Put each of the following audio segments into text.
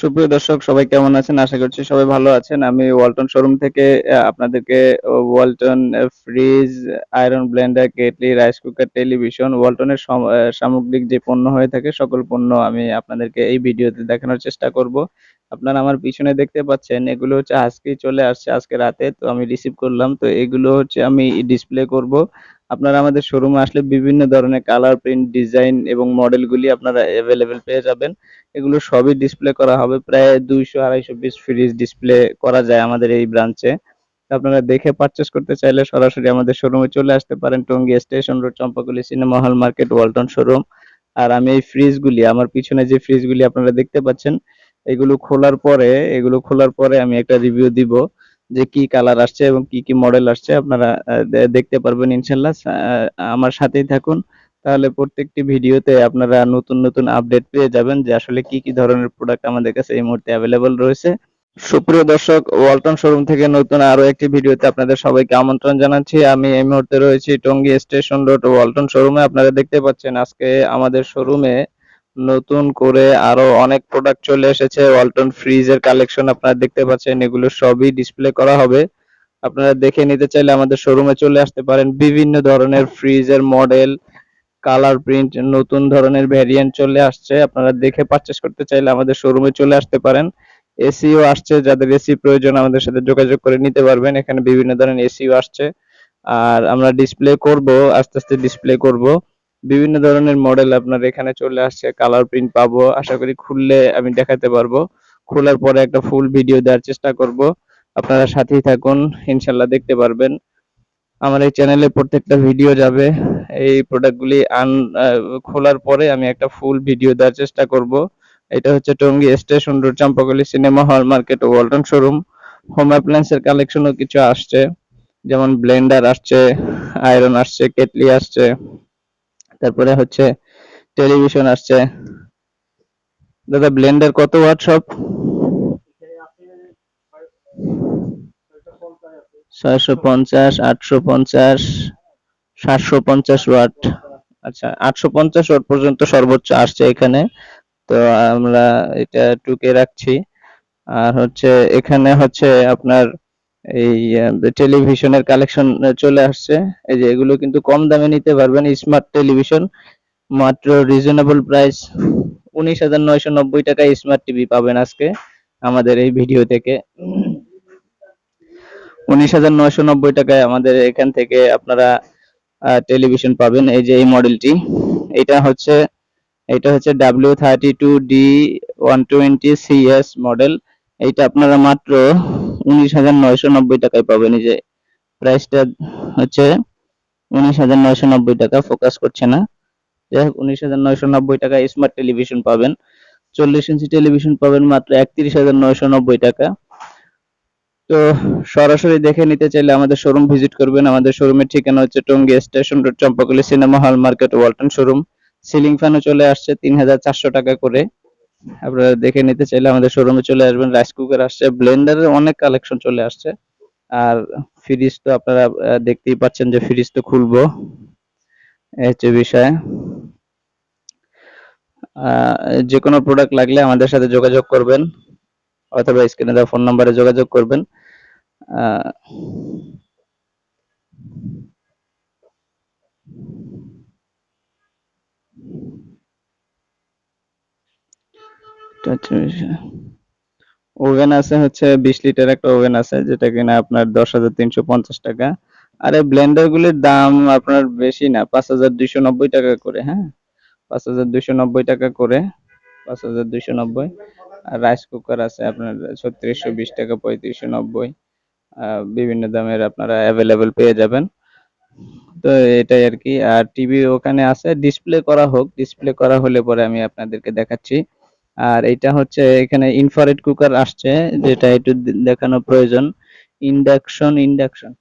সুপ্রিয় দর্শক, সবাই কেমন আছেন? আশা করছি সবাই ভালো আছেন। আমি ওয়ালটন শোরুম থেকে আপনাদেরকে Walton fridge, iron blender, kettle, rice cooker, television, ওয়ালটনের সামগ্রিক যে পণ্য হয়ে থাকে, সকল পণ্য আমি আপনাদেরকে এই ভিডিওতে দেখানোর চেষ্টা করব। আপনারা আমার পিছনে দেখতে পাচ্ছেন, এগুলো হচ্ছে আজকেই চলে আসছে, আজকে রাতে তো আমি রিসিভ করলাম। তো এগুলো হচ্ছে আমি ডিসপ্লে করব। আপনারা আমাদের শোরুমে আসলে বিভিন্ন ধরনের কালার প্রিন্ট ডিজাইন এবং মডেলগুলি আপনারা অ্যাভেলেবেল পেয়ে যাবেন। এগুলো সবই ডিসপ্লে করা হবে। প্রায় দুইশো, আড়াইশো পিস ফ্রিজ ডিসপ্লে করা যায় আমাদের এই ব্রাঞ্চে আপনারা দেখে পারচেস করতে চাইলে সরাসরি আমাদের শোরুমে চলে আসতে পারেন। Tongi station road Champakali cinema hall market Walton showroom আর আমি এই ফ্রিজগুলি আমার পিছনে যে ফ্রিজগুলি আপনারা দেখতে পাচ্ছেন এগুলো খোলার পরে, এগুলো খোলার পরে আমি একটা রিভিউ দিব যে কি কালার আসছে এবং কি কি মডেল আসছে। আপনারা দেখতে পারবেন ইনশাল্লাহ। আমার সাথেই থাকুন। তাহলে প্রত্যেকটি ভিডিওতে আপনারা নতুন নতুন আপডেট পেয়ে যাবেন যে আসলে কি কি ধরনের প্রোডাক্ট আমাদের কাছে এই মুহূর্তে অ্যাভেলেবল রয়েছে। সুপ্রিয় দর্শক, ওয়ালটন শোরুম থেকে নতুন আরও একটি ভিডিওতে আপনাদের সবাইকে আমন্ত্রণ জানাচ্ছি। আমি এই মুহূর্তে রয়েছি টঙ্গী স্টেশন রোড, ওয়ালটন শোরুমে। আপনারা দেখতে পাচ্ছেন আজকে আমাদের শোরুমে নতুন করে আরও অনেক প্রোডাক্ট চলে এসেছে। ওয়ালটন ফ্রিজের কালেকশন আপনারা দেখতে পাচ্ছেন, এগুলো সবই ডিসপ্লে করা হবে। আপনারা দেখে নিতে চাইলে আমাদের শোরুমে চলে আসতে পারেন। বিভিন্ন ধরনের ফ্রিজের মডেল কালার প্রিন্ট নতুন ধরনের ভ্যারিয়েন্ট চলে আসছে। আপনারা দেখে পারচেস করতে চাইলে আমাদের শোরুমে চলে আসতে পারেন। এসিও আসছে, যাদের এসি প্রয়োজন আমাদের সাথে যোগাযোগ করে নিতে পারবেন। এখানে বিভিন্ন ধরনের এসিও আসছে। আর আমরা ডিসপ্লে করব, আস্তে আস্তে ডিসপ্লে করব। বিভিন্ন ধরনের মডেল আপনার এখানে চলে আসছে কালার প্রিন্ট পাবো, আশা করি খুললে আমি দেখাতে পারব। খোলার পরে একটা ফুল ভিডিও দেওয়ার চেষ্টা করব। আপনারা সাথেই থাকুন, ইনশাল্লাহ দেখতে পারবেন। আমার এই চ্যানেলে প্রত্যেকটা ভিডিও যাবে। এই প্রোডাক্টগুলি আন খোলার পরে আমি একটা ফুল ভিডিও দেওয়ার চেষ্টা করব। এটা হচ্ছে Tongi station road Champakali cinema hall market Walton showroom home অ্যাপ্লায়েন্সের কালেকশনও কিছু আসছে। যেমন ব্লেন্ডার আসছে আয়রন আসছে কেটলি আসছে। তারপরে হচ্ছে টেলিভিশন আসছে। দাদা ব্লেন্ডার কত ওয়াট ছয়শো পঞ্চাশ, আটশো পঞ্চাশ, সাতশো পঞ্চাশ ওয়াট আচ্ছা আটশো পঞ্চাশ ওয়াট পর্যন্ত সর্বোচ্চ আসছে এখানে। তো আমরা এটা টুকে রাখছি। আর হচ্ছে এখানে হচ্ছে আপনার এই টেলিভিশনের কালেকশন চলে আসছে। এই যে এগুলো কিন্তু কম দামে নিতে পারবেন স্মার্ট টেলিভিশন মাত্র রিজনেবল প্রাইস উনিশ হাজার নয়শো নব্বই টাকায় স্মার্ট টিভি পাবেন আজকে আমাদের এই ভিডিও থেকে। উনিশ হাজার নয়শো নব্বই টাকায় আমাদের এখান থেকে আপনারা টেলিভিশন পাবেন এই যে এই মডেলটি এটা হচ্ছে এটা হচ্ছে W thirty two D one twenty CS model এইটা আপনারা মাত্র উনিশ হাজার নয়শো নব্বই টাকায় পাবেন এই যে প্রাইসটা হচ্ছে উনিশ হাজার নয়শো নব্বই টাকা ফোকাস করছে না। যাই হোক, উনিশ হাজার নয়শো নব্বই টাকায় স্মার্ট টেলিভিশন পাবেন। চল্লিশ ইঞ্চি টেলিভিশন পাবেন মাত্র একত্রিশ হাজার নয়শো নব্বই টাকা। তো সরাসরি দেখে নিতে চাইলে আমাদের শোরুম ভিজিট করবেন। আমাদের শোরুমের ঠিকানা হচ্ছে Tongi station road Champakali cinema hall market Walton showroom ceiling ফ্যানও চলে আসছে তিন হাজার চারশো টাকা করে। আপনারা দেখে নিতে চাইলে আমাদের শোরুমে চলে আসবেন। রাইস কুকার আসছে ব্লেন্ডারের অনেক কালেকশন চলে আসছে। আর ফ্রিজ তো আপনারা দেখতেই পাচ্ছেন যে ফ্রিজ তো খুলবো। এই হচ্ছে বিষয়। যে কোনো প্রোডাক্ট লাগলে আমাদের সাথে যোগাযোগ করবেন অথবা স্ক্রিনে দেওয়া ফোন নাম্বারে যোগাযোগ করবেন। আহ, ওভেন আছে হচ্ছে বিশ লিটার একটা ওভেন আছে, যেটা কিনা আপনার দশ হাজার তিনশো পঞ্চাশ টাকা। আর এই ব্লেন্ডার গুলির দাম আপনার বেশি না, পাঁচ হাজার দুইশো নব্বই টাকা করে হ্যাঁ? পাঁচ হাজার দুইশো নব্বই টাকা করে, পাঁচ হাজার দুইশো নব্বই। আর রাইস কুকার আছে আপনার ছত্রিশশো বিশ টাকা, পঁয়ত্রিশশো নব্বই। বিভিন্ন দামের আপনারা অ্যাভেলেবেল পেয়ে যাবেন। তো এটাই আর কি। আর টিভি ওখানে আছে ডিসপ্লে করা হোক ডিসপ্লে করা হলে পরে আমি আপনাদেরকে দেখাচ্ছি। আর এটা হচ্ছে এখানে ইনফ্রারেড কুকার আসছে, যেটা একটু দেখানো প্রয়োজন। ইন্ডাকশন ইন্ডাকশন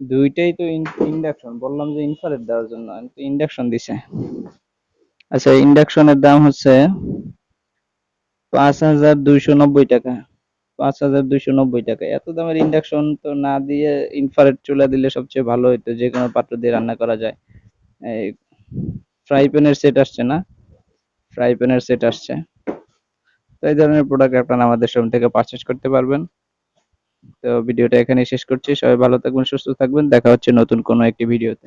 দুইটাই তো ইন্ডাকশন বললাম যে ইনফ্রারেড দেওয়ার জন্য ইন্ডাকশন দিছে। আচ্ছা ইন্ডাকশনের দাম হচ্ছে পাঁচ হাজার দুইশো নব্বই টাকা। পাঁচ হাজার দুইশো নব্বই টাকা। এত দামের ইন্ডাকশন তো না দিয়ে ইনফ্রারেড চুলা দিলে সবচেয়ে ভালো হতো যে কোনো পাত্র দিয়ে রান্না করা যায়। এই ফ্রাই প্যানের সেট আসছে না? ফ্রাই প্যানের সেট আসছে। তো এই ধরনের প্রোডাক্ট আপনারা আমাদের শোরুম থেকে পারচেস করতে পারবেন। তো ভিডিওটা এখানেই শেষ করছি। সবাই ভালো থাকবেন, সুস্থ থাকবেন। দেখা হচ্ছে নতুন কোনো একটি ভিডিওতে